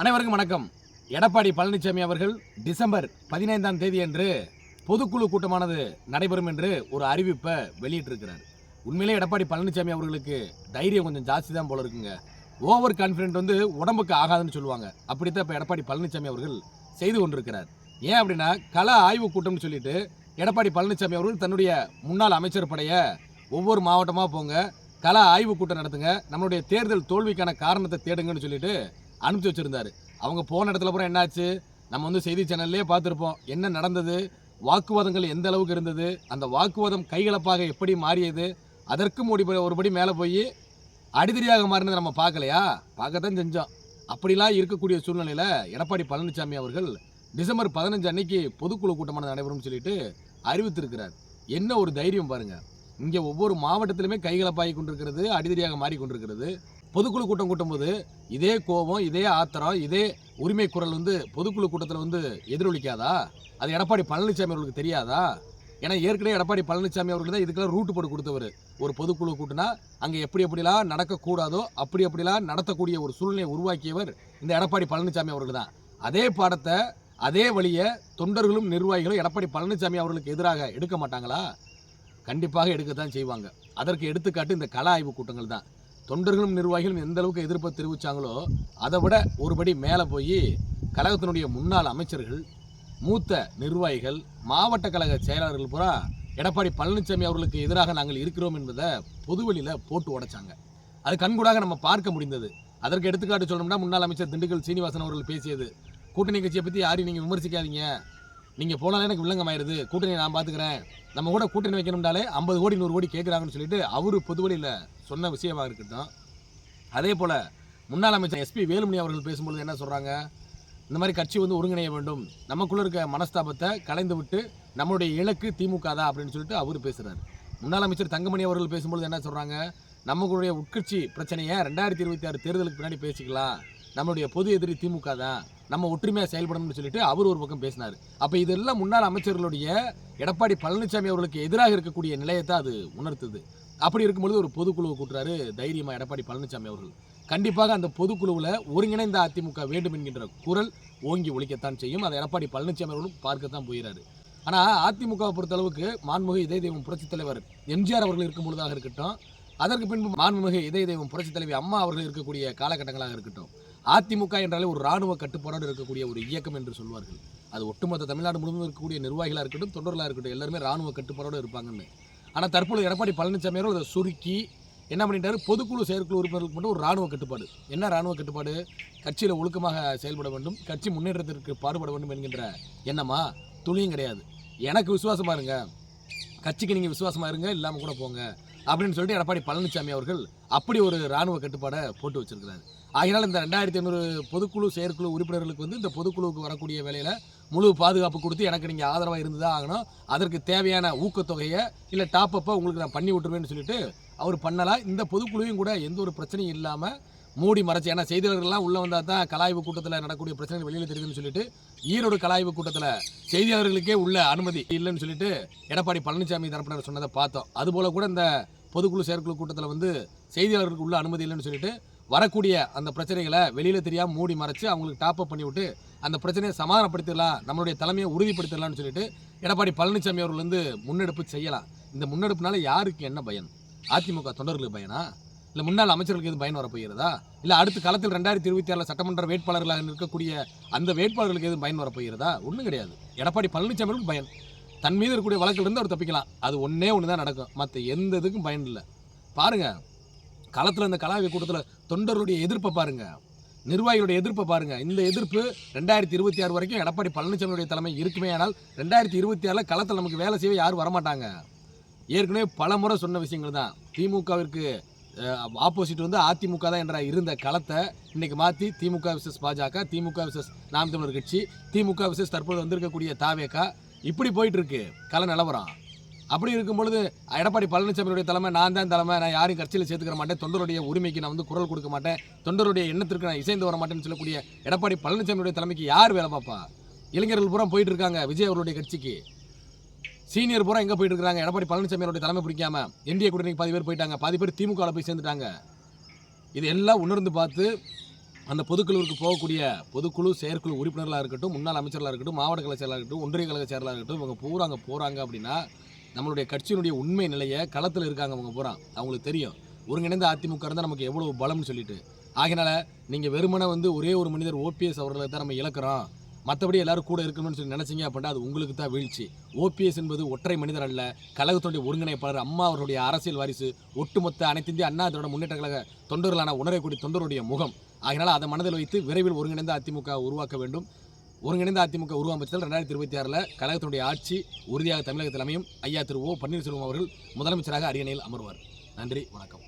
அனைவருக்கும் வணக்கம். எடப்பாடி பழனிசாமி அவர்கள் டிசம்பர் பதினைந்தாம் தேதி அன்று பொதுக்குழு கூட்டமானது நடைபெறும் என்று ஒரு அறிவிப்பை வெளியிட்டிருக்கிறார். உண்மையிலே எடப்பாடி பழனிசாமி அவர்களுக்கு தைரியம் கொஞ்சம் ஜாஸ்தி தான் போல இருக்குங்க. ஓவர் கான்ஃபிடென்ட் வந்து உடம்புக்கு ஆகாதுன்னு சொல்லுவாங்க. அப்படித்தான் இப்போ எடப்பாடி பழனிசாமி அவர்கள் செய்து கொண்டிருக்கிறார். ஏன் அப்படின்னா கள ஆய்வு கூட்டம்னு சொல்லிட்டு எடப்பாடி பழனிசாமி அவர்கள் தன்னுடைய முன்னாள் அமைச்சர் படைய ஒவ்வொரு மாவட்டமாக போங்க கள ஆய்வு கூட்டம் நடத்துங்க நம்மளுடைய தேர்தல் தோல்விக்கான காரணத்தை தேடுங்கன்னு சொல்லிட்டு அனுப்பிச்சு வச்சுருந்தாரு. அவங்க போன இடத்துல அப்புறம் என்னாச்சு? நம்ம வந்து செய்தி சேனல்லே பார்த்துருப்போம். என்ன நடந்தது? வாக்குவாதங்கள் எந்த அளவுக்கு இருந்தது? அந்த வாக்குவாதம் கைகலப்பாக எப்படி மாறியது? அதற்கும் ஒரு ஒருபடி மேலே போய் அடிதடியாக மாறினதை நம்ம பார்க்கலையா? பார்க்கத்தான் செஞ்சோம். அப்படிலாம் இருக்கக்கூடிய சூழ்நிலையில் எடப்பாடி பழனிசாமி அவர்கள் டிசம்பர் பதினஞ்சு அன்னைக்கு பொதுக்குழு கூட்டமான நடைபெறும் சொல்லிட்டு அறிவித்திருக்கிறார். என்ன ஒரு தைரியம் பாருங்க. இங்கே ஒவ்வொரு மாவட்டத்திலுமே கைகலப்பாகி கொண்டிருக்கிறது அடிதடியாக மாறிக்கொண்டிருக்கிறது. பொதுக்குழு கூட்டம் கூட்டும்போது இதே கோபம் இதே ஆத்திரம் இதே உரிமை குரல் வந்து பொதுக்குழு கூட்டத்தில் வந்து எதிரொலிக்காதா? அது எடப்பாடி பழனிசாமி அவர்களுக்கு தெரியாதா? ஏன்னா ஏற்கனவே எடப்பாடி பழனிசாமி அவர்கள் தான் இதுக்கெல்லாம் ரூட்டு போட்டு கொடுத்தவர். ஒரு பொதுக்குழு கூட்டினா அங்கே எப்படி எப்படிலாம் நடக்கக்கூடாதோ அப்படி அப்படிலாம் நடத்தக்கூடிய ஒரு சூழ்நிலையை உருவாக்கியவர் இந்த எடப்பாடி பழனிசாமி அவர்கள் தான். அதே பாடத்தை அதே வழியை தொண்டர்களும் நிர்வாகிகளும் எடப்பாடி பழனிசாமி அவர்களுக்கு எதிராக எடுக்க மாட்டாங்களா? கண்டிப்பாக எடுக்கத்தான் செய்வாங்க. அதற்கு எடுத்துக்காட்டு இந்த கள ஆய்வு கூட்டங்கள் தான். தொண்டர்களும் நிர்வாகிகளும் எந்த அளவுக்கு எதிர்ப்பை தெரிவித்தாங்களோ அதை விட ஒருபடி மேலே போய் கழகத்தினுடைய முன்னாள் அமைச்சர்கள் மூத்த நிர்வாகிகள் மாவட்ட கழக செயலாளர்கள் பூரா எடப்பாடி பழனிசாமி அவர்களுக்கு எதிராக நாங்கள் இருக்கிறோம் என்பதை பொதுவெளியில் போட்டு உடைச்சாங்க. அது கண்கூடாக நம்ம பார்க்க முடிந்தது. அதற்கு எடுத்துக்காட்டு சொல்லணும்னா முன்னாள் அமைச்சர் திண்டுக்கல் சீனிவாசன் அவர்கள் பேசியது கூட்டணி கட்சியை பற்றி யாரையும் நீங்கள் விமர்சிக்காதீங்க. நீங்கள் போனாலே எனக்கு வில்லங்கமாயிருது. கூட்டணி நான் பார்த்துக்கிறேன் நம்ம கூட கூட்டணி வைக்கணும்னாலே ஐம்பது கோடி நூறு கோடி கேட்குறாங்கன்னு சொல்லிட்டு அவர் பொதுவெளியில் சொன்ன விஷயமாக இருக்கட்டும். அதே போல் முன்னாள் அமைச்சர் எஸ்பி வேலுமணி அவர்கள் பேசும்பொழுது என்ன சொல்கிறாங்க இந்த மாதிரி கட்சி வந்து ஒருங்கிணைய வேண்டும். நமக்குள்ளே இருக்க மனஸ்தாபத்தை கலைந்து விட்டு நம்மளுடைய இலக்கு திமுக தான் அப்படின்னு சொல்லிட்டு அவர் பேசுகிறார் முன்னாள் அமைச்சர் தங்கமணி அவர்கள் பேசும்பொழுது என்ன சொல்கிறாங்க நம்மளுடைய உட்கட்சி பிரச்சனையை ரெண்டாயிரத்தி இருபத்தி ஆறு தேர்தலுக்கு பின்னாடி பேசிக்கலாம். நம்மளுடைய பொது எதிரி திமுக தான். நம்ம ஒற்றுமையாக செயல்படணும்னு சொல்லிட்டு அவர் ஒரு பக்கம் பேசினார். அப்போ இதெல்லாம் முன்னாள் அமைச்சர்களுடைய எடப்பாடி பழனிசாமி அவர்களுக்கு எதிராக இருக்கக்கூடிய நிலையத்தை அது உணர்த்துது. அப்படி இருக்கும்பொழுது ஒரு பொதுக்குழுவை கூட்டுறாரு தைரியமாக எடப்பாடி பழனிசாமி அவர்கள். கண்டிப்பாக அந்த பொதுக்குழுவில் ஒருங்கிணைந்த அதிமுக வேண்டும் என்கின்ற குரல் ஓங்கி ஒழிக்கத்தான் செய்யும். அதை எடப்பாடி பழனிசாமி அவர்களும் பார்க்கத்தான் போகிறாரு. ஆனால் அதிமுகவை பொறுத்தளவுக்கு மாண்புமிகு இதய தெய்வம் புரட்சித் தலைவர் எம்ஜிஆர் அவர்கள் இருக்கும் பொழுதாக இருக்கட்டும் அதற்கு பின்பு மாண்புமிகு இதய தெய்வம் புரட்சித் தலைவி அம்மா அவர்கள் இருக்கக்கூடிய காலகட்டங்களாக இருக்கட்டும் அதிமுக என்றாலே ஒரு ராணுவ கட்டுப்பாடோடு இருக்கக்கூடிய ஒரு இயக்கம் என்று சொல்வார்கள். அது ஒட்டுமொத்த தமிழ்நாடு முழுவதும் இருக்கக்கூடிய நிர்வாகிகளாக இருக்கட்டும் தொண்டர்களாக இருக்கட்டும் எல்லாருமே ராணுவ கட்டுப்பாடோடு இருப்பாங்கன்னு. ஆனால் தற்பொழுது எடப்பாடி பழனிசாமி அவர்கள் அதை சுருக்கி என்ன பண்ணிட்டாரு? பொதுக்குழு செயற்குழு உறுப்பினர்களுக்கு மட்டும் ஒரு ராணுவ கட்டுப்பாடு. என்ன ராணுவ கட்டுப்பாடு? கட்சியில் ஒழுக்கமாக செயல்பட வேண்டும் கட்சி முன்னேற்றத்திற்கு பாடுபட வேண்டும் என்கின்ற எண்ணமா? துணியும் கிடையாது. எனக்கு விசுவாசமாக இருங்க. கட்சிக்கு நீங்கள் விசுவாசமா இருங்க இல்லாமல் கூட போங்க. அப்படின்னு சொல்லிட்டு எடப்பாடி பழனிசாமி அவர்கள் அப்படி ஒரு ராணுவ கட்டுப்பாடை போட்டு வச்சிருக்கிறாரு. ஆகினால் இந்த ரெண்டாயிரத்தி ஐநூறு பொதுக்குழு செயற்குழு உறுப்பினர்களுக்கு வந்து இந்த பொதுக்குழுவுக்கு வரக்கூடிய வேலையில் முழு பாதுகாப்பு கொடுத்து எனக்கு நீங்கள் ஆதரவாக இருந்துதான் ஆகணும். அதற்கு தேவையான ஊக்கத்தொகையை இல்லை டாப் அப்பை உங்களுக்கு நான் பண்ணி விட்டுருவேன்னு சொல்லிட்டு அவர் பண்ணலாம் இந்த பொதுக்குழுவையும் கூட எந்த ஒரு பிரச்சனையும் இல்லாமல் மூடி மறைச்சு ஏன்னா செய்தியாளர்கள்லாம் உள்ளே வந்தால் தான் கலாய்வு கூட்டத்தில் நடக்கக்கூடிய பிரச்சனைகள் வெளியில் தெரியுதுன்னு சொல்லிட்டு ஈரோடு கலாய்வு கூட்டத்தில் செய்தியாளர்களுக்கே உள்ள அனுமதி இல்லைன்னு சொல்லிட்டு எடப்பாடி பழனிசாமி தரப்பினர் சொன்னதை பார்த்தோம். அதுபோல் கூட இந்த பொதுக்குழு செயற்குழு கூட்டத்தில் வந்து செய்தியாளர்களுக்கு உள்ள அனுமதி இல்லைன்னு சொல்லிட்டு வரக்கூடிய அந்த பிரச்சனைகளை வெளியில் தெரியாமல் மூடி மறைச்சு அவங்களுக்கு டாப் அப் பண்ணி விட்டு அந்த பிரச்சனையை சமாதானப்படுத்திடலாம் நம்மளுடைய தலைமையை உறுதிப்படுத்திடலாம்னு சொல்லிட்டு எடப்பாடி பழனிசாமி அவர்கள் முன்னெடுப்பு செய்யலாம். இந்த முன்னெடுப்புனால யாருக்கு என்ன பயன்? அதிமுக தொண்டர்களுக்கு பயனா? இல்லை முன்னாள் அமைச்சர்களுக்கு எதுவும் பயன் வரப்போகிறதா? இல்லை அடுத்த காலத்தில் ரெண்டாயிரத்தி இருபத்தி ஆறில் சட்டமன்ற வேட்பாளர்களாக இருக்கக்கூடிய அந்த வேட்பாளர்களுக்கு எதுவும் பயன் வரப்போகிறதா? ஒன்றும் கிடையாது. எடப்பாடி பழனிசாமிக்கும் பயன். தன் மீது இருக்கக்கூடிய வழக்கில் இருந்து அவர் தப்பிக்கலாம். அது ஒன்றே ஒன்று தான் நடக்கும். மற்ற எந்த இதுக்கும் பயன் இல்லை. பாருங்கள் களத்தில் இந்த கலாவி கூட்டத்தில் தொண்டர்களுடைய எதிர்ப்பை பாருங்கள் நிர்வாகிகளுடைய எதிர்ப்பை பாருங்கள் இந்த எதிர்ப்பு ரெண்டாயிரத்தி இருபத்தி ஆறு வரைக்கும் எடப்பாடி பழனிசாமியுடைய தலைமை இருக்குமே ஆனால் ரெண்டாயிரத்தி இருபத்தி ஆறில் களத்தில் நமக்கு வேலை செய்ய யாரும் வரமாட்டாங்க. ஏற்கனவே பல முறை சொன்ன விஷயங்கள் தான். திமுகவிற்கு ஆப்போசிட் வந்து அதிமுக தான் என்ற இருந்த களத்தை இன்னைக்கு மாற்றி திமுக விசஸ் பாஜக திமுக விசஸ் நாம் தமிழர் கட்சி திமுக விசஸ் தற்போது வந்திருக்கக்கூடிய தாவேக்கா இப்படி போயிட்டுருக்கு கலை நிலவரம். அப்படி இருக்கும் பொழுது எடப்பாடி பழனிசாமியுடைய தலைமை நான் தான் தலைமை நான் யாரையும் கட்சியில் சேர்த்துக்கிற மாட்டேன். தொண்டருடைய உரிமைக்கு நான் வந்து குரல் கொடுக்க மாட்டேன். தொண்டருடைய எண்ணத்திற்கு நான் இசைந்து வர மாட்டேன்னு சொல்லக்கூடிய எடப்பாடி பழனிசாமியுடைய தலைமைக்கு யார் வேலை பார்ப்பா? இளைஞர்கள் பூரா போயிட்டு இருக்காங்க விஜய் அவருடைய கட்சிக்கு. சீனியர் பூரா எங்கே போயிட்டு இருக்காங்க எடப்பாடி பழனிசாமியோட தலைமை பிடிக்காம என்டிஏ கூட்டணிக்கு பாதி பேர் போயிட்டாங்க. பாதி பேர் திமுகவில் போய் சேர்ந்துட்டாங்க. இது எல்லாம் உணர்ந்து பார்த்து அந்த பொதுக்குழுவுக்கு போகக்கூடிய பொதுக்குழு செயற்குழு உறுப்பினர்களாக இருக்கட்டும் முன்னாள் அமைச்சர்களாக இருக்கட்டும் மாவட்ட கழக இருக்கட்டும் ஒன்றிய கழக செயலாக இருக்கட்டும் இவங்க பூரா அங்கே போகிறாங்க அப்படின்னா நம்மளுடைய கட்சியினுடைய உண்மை நிலையை களத்தில் இருக்காங்க அவங்க பூரா. அவங்களுக்கு தெரியும். ஒருங்கிணைந்த அதிமுக இருந்தால் நமக்கு எவ்வளோ பலம்னு சொல்லிட்டு. ஆகினால நீங்கள் வெறுமனை வந்து ஒரே ஒரு மனிதர் ஓபிஎஸ் அவர்களை தான் நம்ம இழக்கிறோம். மற்றபடி எல்லாரும் கூட இருக்கணும்னு சொல்லி நினச்சிங்க அப்படின்னா அது உங்களுக்கு தான் வீழ்ச்சி. ஓபிஎஸ் என்பது ஒற்றை மனிதர் அல்ல. கழகத்துடைய ஒருங்கிணைப்பாளர் அம்மா அவருடைய அரசியல் வாரிசு ஒட்டுமொத்த அனைத்து இந்திய அண்ணா திராவிட முன்னேற்ற கழக தொண்டர்களான உணரக்கூடிய தொண்டருடைய முகம். அதனால் அதை மனதில் வைத்து விரைவில் ஒருங்கிணைந்த அதிமுக உருவாக்க வேண்டும். ஒருங்கிணைந்த அதிமுக உருவமைச்சல் ரெண்டாயிரத்தி இருபத்தி ஆறில் கழகத்தினுடைய ஆட்சி உறுதியாக தமிழகத்தில் அமையும். ஐயா திரு ஓ பன்னீர்செல்வம் அவர்கள் முதலமைச்சராக அரியணையில் அமர்வார். நன்றி வணக்கம்.